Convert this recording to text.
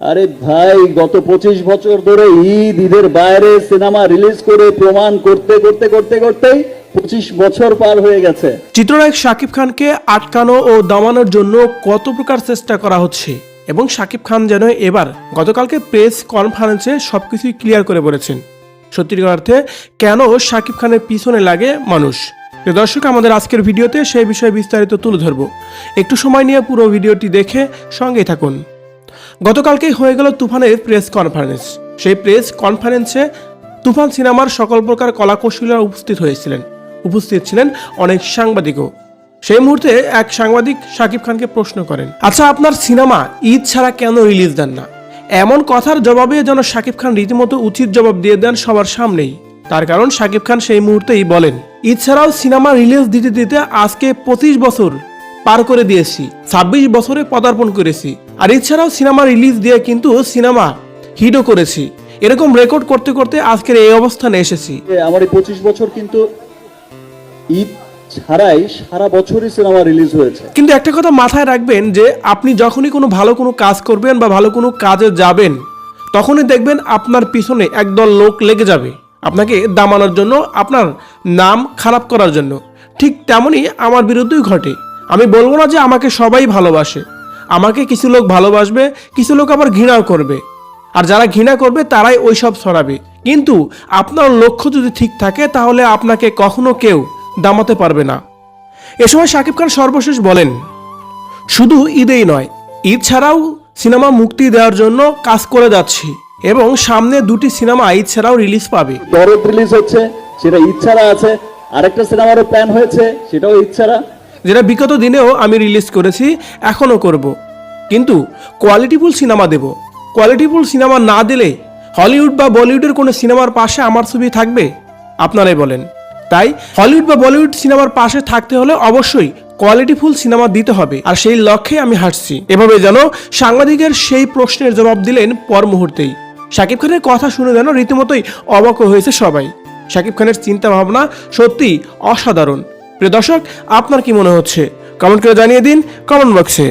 আরে ভাই, গত পঁচিশ বছর ধরে ঈদ, ঈদের বাইরে সিনেমা রিলিজ করে প্রমাণ করতে করতে করতে, করতেই পঁচিশ বছর পার হয়ে গেছে। চিত্রনায়ক শাকিব খানকে আটকানো ও দমানোর জন্য কত প্রকার চেষ্টা করা হচ্ছে? এবং শাকিব খান যেন এবার গতকালকে প্রেস কনফারেন্সে সবকিছুই ক্লিয়ার করে বলেছেন। সত্যিকার অর্থে, কেন শাকিব খানের পিছনে লাগে মানুষ? দর্শক, আমাদের আজকের ভিডিওতে সেই বিষয়ে বিস্তারিত তুলে ধরব। একটু সময় নিয়ে পুরো ভিডিওটি দেখে সঙ্গেই থাকুন। গতকালকেই হয়ে গেল তুফানের প্রেস কনফারেন্স সেই প্রেস কনফারেন্সে তুফান সিনেমার সকল প্রকার কলাকৌশলীরা উপস্থিত হয়েছিলেন। উপস্থিত ছিলেন অনেক সাংবাদিকও। সেই মুহূর্তে এক সাংবাদিক শাকিব খানকে প্রশ্ন করেন আচ্ছা আপনার সিনেমা ঈদ ছাড়া কেন রিলিজ দেন না? এমন কথার জবাবে যেন শাকিব খান রীতিমতো উচিত জবাব দিয়ে দেন সবার সামনেই। তার কারণ শাকিব খান সেই মুহূর্তেই বলেন, ঈদ ছাড়াও সিনেমা রিলিজ দিতে দিতে আজকে পঁচিশ বছর পার করে দিয়েছি, ছাব্বিশ বছরে পদার্পণ করেছি। আর এছাড়াও সিনেমা রিলিজ দিয়ে কিন্তু সিনেমা হিটও করেছি। এরকম রেকর্ড করতে করতে আজকের এই অবস্থানে এসেছি। আমার এই পঁচিশ বছর কিন্তু ঈদ ছাড়াই সারা বছরই সিনেমা রিলিজ হয়েছে। কিন্তু একটা কথা মাথায় রাখবেন যে আপনি যখনই কোনো ভালো কোনো কাজ করবেন বা ভালো কোনো কাজে যাবেন তখনই দেখবেন আপনার পিছনে একদল লোক লেগে যাবে। আপনাকে দামানোর জন্য আপনার নাম খারাপ করার জন্য। ঠিক তেমনই আমার বিরুদ্ধেই ঘটে। আমি বলব না যে আমাকে সবাই ভালোবাসে। আমাকে কিছু লোক ভালোবাসবে, কিছু লোক আবার ঘৃণাও করবে। আর যারা ঘৃণা করবে, তারাই ওইসব ছড়াবে। কিন্তু আপনার লক্ষ্য যদি ঠিক থাকে, তাহলে আপনাকে কখনো কেউ দামাতে পারবে না। এ সময় শাকিব খান সর্বশেষ বলেন, শুধু ঈদেই নয়, ঈদ ছাড়াও সিনেমা মুক্তি দেওয়ার জন্য কাজ করে যাচ্ছি এবং সামনে দুটি সিনেমা ঈদ ছাড়াও রিলিজ পাবে। রিলিজ হচ্ছে, সেটা ঈদ ছাড়া আছে। আরেকটা সিনেমারও প্ল্যান হয়েছে, সেটাও ছাড়া। যেটা বিগত দিনেও আমি রিলিজ করেছি এখনও করব। কিন্তু কোয়ালিটিফুল সিনেমা দেব। কোয়ালিটিফুল সিনেমা না দিলে হলিউড বা বলিউডের কোনো সিনেমার পাশে আমার ছবি থাকবে? আপনারাই বলেন। তাই হলিউড বা বলিউড সিনেমার পাশে থাকতে হলে অবশ্যই কোয়ালিটিফুল সিনেমা দিতে হবে। আর সেই লক্ষ্যে আমি হাঁটছি। এভাবে যেন সাংবাদিকের সেই প্রশ্নের জবাব দিলেন পর মুহূর্তেই। শাকিব খানের কথা শুনে যেন রীতিমতোই অবাক হয়েছে সবাই। শাকিব খানের চিন্তা ভাবনা সত্যি অসাধারণ। প্রিয় দর্শক আপনার কি মনে হচ্ছে? কমেন্ট করে জানিয়ে দিন কমেন্ট বক্সে